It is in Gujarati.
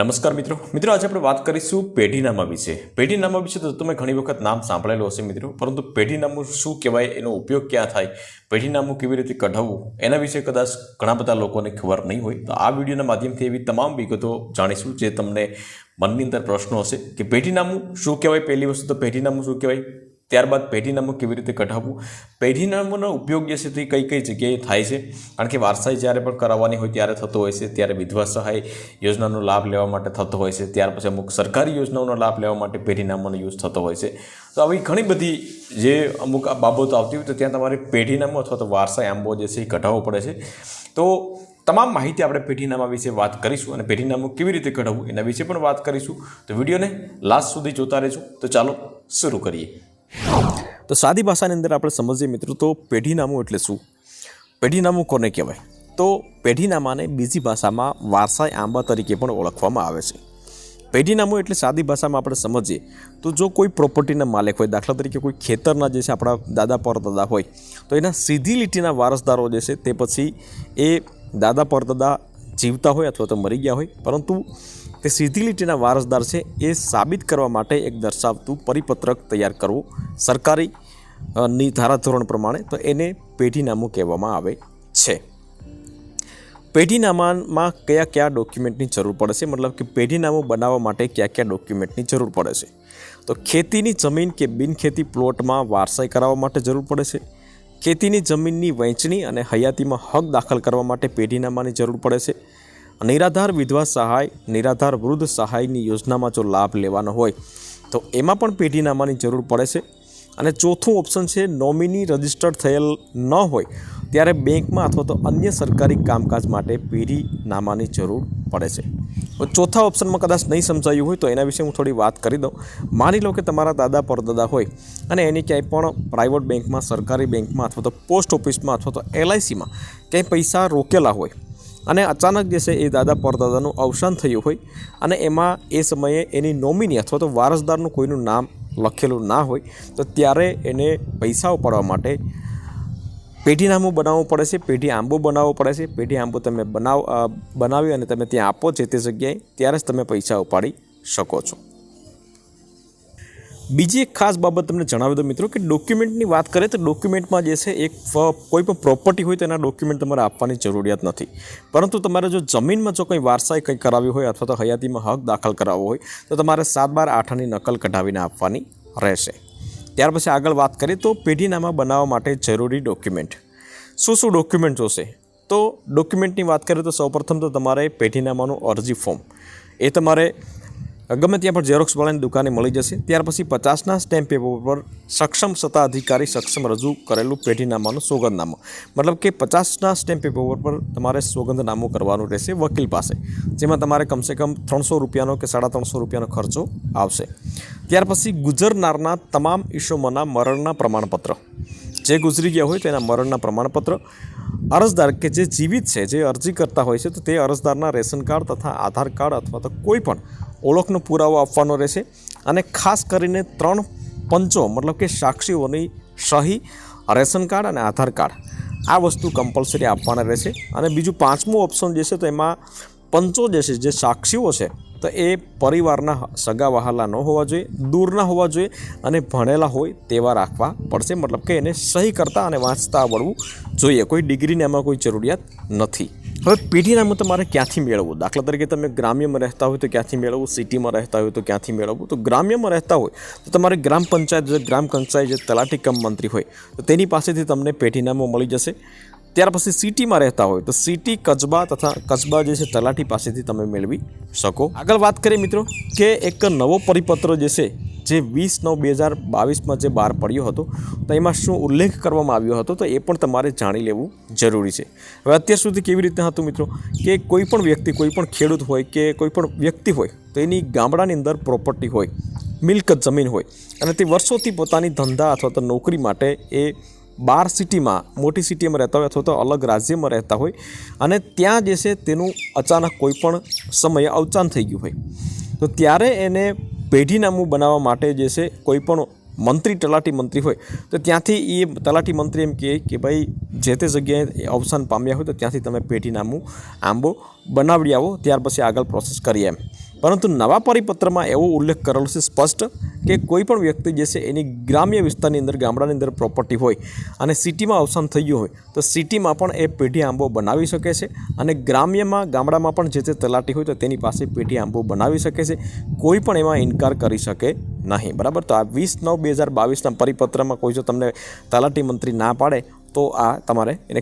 નમસ્કાર મિત્રો. મિત્રો, આજે આપણે વાત કરીશું પેઢીનામા વિશે. પેઢીનામા વિશે તો તમે ઘણી વખત નામ સાંભળેલું હશે મિત્રો, પરંતુ પેઢીનામું શું કહેવાય, એનો ઉપયોગ ક્યાં થાય, પેઢીનામું કેવી રીતે કઢાવવું, એના વિશે કદાચ ઘણા બધા લોકોને ખબર નહીં હોય, તો આ વિડીયોના માધ્યમથી એવી તમામ વિગતો જાણીશું જે તમને મનની અંદર પ્રશ્નો હશે કે પેઢીનામું શું કહેવાય, પહેલી વસ્તુ તો પેઢીનામું શું કહેવાય? ત્યારબાદ પેઢીનામું કેવી રીતે કઢાવવું? પેઢીનામાનો ઉપયોગ જે છે તે કઈ કઈ જગ્યાએ થાય છે? કારણ કે વારસાઈ જ્યારે પણ કરાવવાની હોય ત્યારે થતો હોય છે, ત્યારે વિધવા સહાય યોજનાનો લાભ લેવા માટે થતો હોય છે, ત્યાર પછી અમુક સરકારી યોજનાઓનો લાભ લેવા માટે પેઢીનામાનો યુઝ થતો હોય છે. તો આવી ઘણી બધી જે અમુક આ બાબતો આવતી હોય તો ત્યાં તમારે પેઢીનામો અથવા તો વારસાઈ આંબો જે છે એ કઢાવવો પડે છે. તો તમામ માહિતી આપણે પેઢીનામા વિશે વાત કરીશું અને પેઢીનામું કેવી રીતે કઢાવવું એના વિશે પણ વાત કરીશું. તો વિડીયોને લાસ્ટ સુધી જોતા રહેજો. તો ચાલો, શરૂ કરીએ. તો સાદી ભાષાની અંદર આપણે સમજીએ મિત્રો તો પેઢીનામું એટલે શું? પેઢીનામું કોને કહેવાય? તો પેઢીનામાને બીજી ભાષામાં વારસાઈ આંબા તરીકે પણ ઓળખવામાં આવે છે. પેઢીનામું એટલે સાદી ભાષામાં આપણે સમજીએ તો જો કોઈ પ્રોપર્ટીના માલિક હોય, દાખલા તરીકે કોઈ ખેતરના જે છે આપણા દાદા પરદાદા હોય, તો એના સીધી લીટીના વારસદારો જે છે તે પછી એ દાદા પરદાદા જીવતા હોય અથવા તો મરી ગયા હોય, પરંતુ તે સીધી લીટીના વારસદાર છે. એ સાબિત કરવા માટે એક દર્શાવતું પરિપત્રક તૈયાર કરવું સરકારી ની ધારાધોરણ પ્રમાણે તો એને પેઢીનામું કહેવામાં આવે છે. પેઢીનામામાં કયા કયા ડોક્યુમેન્ટની જરૂર પડે છે? મતલબ કે પેઢીનામું બનાવવા માટે કયા કયા ડોક્યુમેન્ટની જરૂર પડે છે? તો ખેતીની જમીન કે બિનખેતી પ્લોટમાં વારસાઈ કરાવવા માટે જરૂર પડે છે. ખેતીની જમીનની વહેંચણી અને હયાતીમાં હક દાખલ કરવા માટે પેઢીનામાની જરૂર પડે છે. નિરાધાર વિધવા સહાય, નિરાધાર વૃદ્ધ સહાયની યોજનામાં જો લાભ લેવાનો હોય, તો એમાં પણ પેઢીનામાની જરૂર પડે છે. અને ચોથું ઓપ્શન છે, નોમિની રજિસ્ટર્ડ થયેલ ન હોય, ત્યારે બેંકમાં અથવા તો અન્ય સરકારી કામકાજ માટે પેઢીનામાની જરૂર પડે છે. ચોથા ઓપ્શનમાં કદાચ નહીં સમજાયું હોય તો એના વિશે હું થોડી વાત કરી દઉં. માની લો કે તમારા દાદા પરદાદા હોય અને એની ક્યાંય પણ પ્રાઇવેટ બેંકમાં, સરકારી બેંકમાં અથવા તો પોસ્ટ ઓફિસમાં અથવા તો એલઆઈસીમાં ક્યાંય પૈસા રોકેલા હોય અને અચાનક જે છે એ દાદા પરદાદાનું અવસાન થયું હોય અને એમાં એ સમયે એની નોમિની અથવા તો વારસદારનું કોઈનું નામ લખેલું ના હોય, તો ત્યારે એને પૈસા ઉપાડવા માટે પેઢીનામું બનાવવું પડે છે, પેઢી આંબો બનાવવો પડે છે. પેઢી આંબો તમે બનાવ બનાવી અને તમે ત્યાં આપો જે તે જગ્યાએ, ત્યારે જ તમે પૈસા ઉપાડી શકો છો. બીજી એક ખાસ બાબત તમને જણાવી દો મિત્રો કે ડોક્યુમેન્ટની વાત કરીએ તો ડોક્યુમેન્ટમાં જે છે એક કોઈ પણ પ્રોપર્ટી હોય તેના ડોક્યુમેન્ટ તમારે આપવાની જરૂરિયાત નથી. પરંતુ તમારે જો જમીનમાં જો કંઈ વારસાઈ કંઈ કરાવી હોય અથવા તો હયાતીમાં હક દાખલ કરાવવો હોય તો તમારે સાત બાર આઠની નકલ કઢાવીને આપવાની રહેશે. ત્યાર પછી આગળ વાત કરીએ તો પેઢીનામા બનાવવા માટે જરૂરી ડોક્યુમેન્ટ. શું શું ડોક્યુમેન્ટ જોશે? તો ડોક્યુમેન્ટની વાત કરીએ તો સૌપ્રથમ તો તમારે પેઢીનામાનું અરજી ફોર્મ. એ તમારે ગમે ત્યાં પણ ઝેરોક્સ વાળાની દુકાને મળી જશે. ત્યાર પછી પચાસના સ્ટેમ્પ પેપર પર સક્ષમ સત્તા અધિકારી સક્ષમ રજૂ કરેલું પેઢીનામાનું સોગંદનામું. મતલબ કે પચાસના સ્ટેમ્પ પેપર પર તમારે સોગંદનામું કરવાનું રહેશે વકીલ પાસે, જેમાં તમારે કમસે કમ ત્રણસો રૂપિયાનો કે સાડા ત્રણસો રૂપિયાનો ખર્ચો આવશે. ત્યાર પછી ગુજરનારના તમામ ઈસમોના મરણના પ્રમાણપત્ર. જે ગુજરી ગયા હોય તેના મરણના પ્રમાણપત્ર. અરજદાર કે જે જીવિત છે, જે અરજી કરતા હોય છે, તો તે અરજદારના રેશન કાર્ડ તથા આધાર કાર્ડ અથવા તો કોઈ પણ ઓળખનો પુરાવો આપવાનો રહેશે અને ખાસ કરીને ત્રણ પંચો, મતલબ કે સાક્ષીઓની સહી, રેશન કાર્ડ અને આધાર કાર્ડ. આ વસ્તુ કમ્પલસરી આપવાના રહેશે. અને બીજું પાંચમું ઓપ્શન જે છે તો એમાં પંચો જે છે, જે સાક્ષીઓ છે, તો એ પરિવારના સગા વહાલા ન હોવા જોઈએ, દૂરના હોવા જોઈએ અને ભણેલા હોય તેવા રાખવા પડશે. મતલબ કે એને સહી કરતાં અને વાંચતા આવડવું જોઈએ. કોઈ ડિગ્રીને એમાં કોઈ જરૂરિયાત નથી. હવે પેઢીનામું તમારે ક્યાંથી મેળવવું? દાખલા તરીકે તમે ગ્રામ્યમાં રહેતા હોય તો ક્યાંથી મેળવવું? સિટીમાં રહેતા હોય તો ક્યાંથી મેળવવું? તો ગ્રામ્યમાં રહેતા હોય તો તમારે ગ્રામ પંચાયત જે ગ્રામ પંચાયત જે તલાટી કમ મંત્રી હોય, તો તેની પાસેથી તમને પેઢીનામું મળી જશે. ત્યાર પછી સિટીમાં રહેતા હોય તો સિટી કસ્બા તથા કસ્બા જે છે તલાટી પાસેથી તમે મેળવી શકો. આગળ વાત કરીએ મિત્રો કે એક નવો પરિપત્ર જે છે જે વીસ નવ બે હજાર બાવીસમાં જે બહાર પડ્યો હતો, તો એમાં શું ઉલ્લેખ કરવામાં આવ્યો હતો, તો એ પણ તમારે જાણી લેવું જરૂરી છે. હવે અત્યાર સુધી કેવી રીતે હતું મિત્રો? કે કોઈ પણ વ્યક્તિ, કોઈ પણ ખેડૂત હોય કે કોઈ પણ વ્યક્તિ હોય, તો એની ગામડાની અંદર પ્રોપર્ટી હોય, મિલકત જમીન હોય, અને તે વર્ષોથી પોતાની ધંધા અથવા તો નોકરી માટે એ બાર સિટીમાં, મોટી સિટીમાં રહેતા હોય અથવા તો અલગ રાજ્યમાં રહેતા હોય, અને ત્યાં જે છે તેનું અચાનક કોઈ પણ સમયે અવસાન થઈ ગયું હોય. તો ત્યારે એને પેઢીનામું બનાવવા માટે જે છે, કોઈ પણ મંત્રી, તલાટી મંત્રી હોય, તો ત્યાંથી એ તલાટી મંત્રી એમ કહે કે ભાઈ, જે તે જગ્યાએ અવસાન પામ્યા હોય, તો ત્યાંથી તમે પેઢીનામું આંબો બનાવડી આવો, ત્યાર પછી આગળ પ્રોસેસ કરીએ એમ. પરંતુ નવા પરિપત્રમાં એવો ઉલ્લેખ કરેલો છે સ્પષ્ટ કે કોઈ પણ વ્યક્તિ જે છે એની ગ્રામ્ય વિસ્તારની અંદર, ગામડાની અંદર પ્રોપર્ટી હોય અને સિટીમાં અવસાન થઈ ગયું હોય, તો સિટીમાં પણ એ પેઢી આંબો બનાવી શકે છે અને ગ્રામ્યમાં, ગામડામાં પણ જે તે તલાટી હોય તો તેની પાસે પેઢી આંબો બનાવી શકે છે. કોઈ પણ એમાં ઇનકાર કરી શકે નહીં, બરાબર? તો આ વીસ નવ બે હજાર બાવીસના પરિપત્રમાં કોઈ જો તમને તલાટી મંત્રી ના પાડે, તો આ તમારે એને